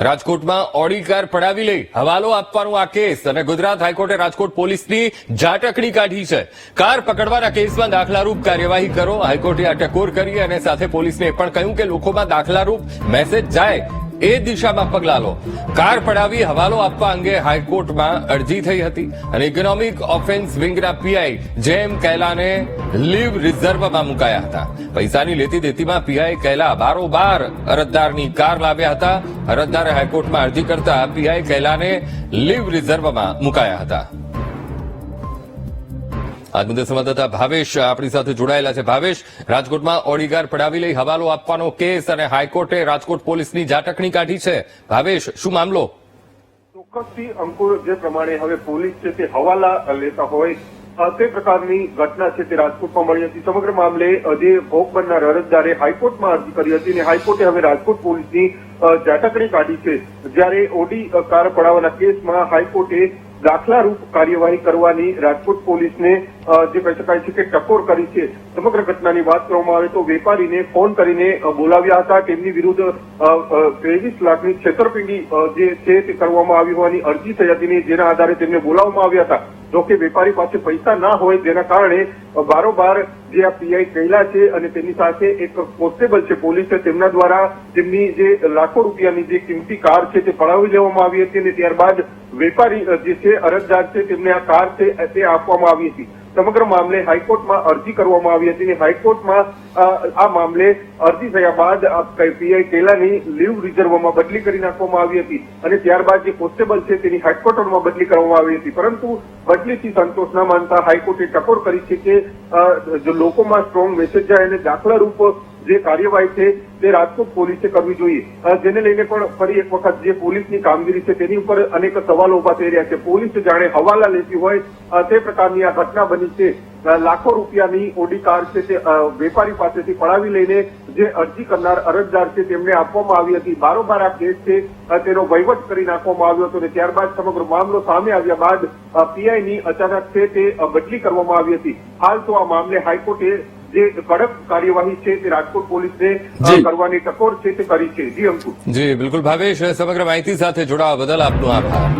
રાજકોટમાં Audi car પડાવી લઈ હવાલો આપવાનો આ કેસ અને ગુજરાત હાઈકોર્ટે રાજકોટ પોલીસની ઝાટકડી કાઢી છે. કાર પકડવાના કેસમાં દાખલારૂપ કાર્યવાહી કરો. હાઈકોર્ટે આ ટકોર કરી અને સાથે પોલીસને પણ કહ્યું કે લોકોમાં દાખલારૂપ મેસેજ જાય એ દિશામાં પગલાં લો. કાર પડાવી હવાલો આપવા અંગે હાઈકોર્ટમાં અરજી થઈ હતી અને ઇકોનોમિક ઓફેન્સ વિંગના પીઆઈ જેમ કૈલાને લીવ રિઝર્વમાં મુકાયા હતા. પૈસાની લેતી દેતીમાં પીઆઈ કૈલા બારોબાર અરજદારની કાર લાવ્યા હતા. અરજદારે હાઈકોર્ટમાં અરજી કરતા પીઆઈ કૈલાને લીવ રિઝર્વમાં મુકાયા હતા. આજ મુદ્દે સંવાદદાતા ભાવેશ આપણી સાથે જોડાયેલા છે. ભાવેશ, રાજકોટમાં ઓડીગાર પડાવી લઈ હવાલો આપવાનો કેસ અને હાઈકોર્ટે રાજકોટ પોલીસની ઝાટકણી કાઢી છે. ભાવેશ, શું મામલો? ચોક્કસથી અંકુર જે પ્રમાણે હવે પોલીસ છે તે હવાલા લેતા હોય તે પ્રકારની ઘટના છે તે રાજકોટમાં મળી હતી. સમગ્ર મામલે જે ભોગ બનનાર અરજદારે હાઈકોર્ટમાં અરજી કરી હતી અને હાઈકોર્ટે હવે રાજકોટ પોલીસની જાટકણી કાઢી છે. જ્યારે ઓડી કાર પડાવવાના કેસમાં હાઈકોર્ટે દાખલારૂપ કાર્યવાહી કરવાની રાજકોટ પોલીસને જે કહી શકાય છે કે ટકોર કરી છે, સમગ્ર ઘટનાની વાત કરવામાં આવે તો વેપારીને ફોન કરીને બોલાવ્યા હતા. તેમની વિરુદ્ધ ત્રેવીસ લાખની છેતરપિંડી જે છે તે કરવામાં આવી હોવાની અરજી થઈ હતી જેના આધારે તેમને બોલાવવામાં આવ્યા હતા. જોકે વેપારી પાસે પૈસા ના હોય જેના કારણે બારોબાર જે આ પીઆઈ કૈલા છે અને તેની સાથે એક કોન્સ્ટેબલ છે, પોલીસ છે, તેમના દ્વારા તેમની જે લાખો રૂપિયાની જે કિંમતી કાર છે તે પડાવી લેવામાં આવી હતી અને ત્યારબાદ વેપારી જે છે, અરજદાર છે, તેમને આ કાર છે તે આપવામાં આવી હતી. સમગ્ર મામલે હાઈકોર્ટમાં અરજી કરવામાં આવી હતી હાઈકોર્ટમાં આ મામલે અરજી થયા બાદ પીઆઈ કેલાની લીવ રિઝર્વમાં બદલી કરી નાખવામાં આવી હતી અને ત્યારબાદ જે કોન્સ્ટેબલ છે તેની હેડક્વાર્ટરમાં બદલી કરવામાં આવી હતી. પરંતુ બદલીથી સંતોષ ન માનતા હાઈકોર્ટે ટકોર કરી છે કે લોકોમાં સ્ટ્રોંગ મેસેજ જાય અને દાખલારૂપ જે કાર્યવાહી છે તે રાજકોટ પોલીસે કરવી જોઈએ. જેને લઈને પણ ફરી એક વખત જે પોલીસની કામગીરી છે તેની ઉપર અનેક સવાલો ઊભા થઈ રહ્યા છે. પોલીસ જાણે હવાલા લેતી હોય તે પ્રકારની આ ઘટના બની છે. લાખો રૂપિયાની ઓડી કાર છે તે વેપારી પાસેથી પડાવી લઈને જે અરજી કરનાર અરજદાર છે તેમને આપવામાં આવી હતી. બારોબાર આ કેસ છે તેનો વહીવટ કરી નાખવામાં આવ્યો હતો અને ત્યારબાદ સમગ્ર મામલો સામે આવ્યા બાદ પીઆઈની અચાનક છે તે બદલી કરવામાં આવી હતી. હાલ તો આ મામલે હાઈકોર્ટે જે કડક કાર્યવાહી છે તે રાજકોટ પોલીસે. કરવાની ટકોર છે તે કરી છે. જી અંકુર. જી બિલકુલ ભાવેશ સમગ્ર માહિતી સાથે જોડાવા બદલ આપનો આભાર.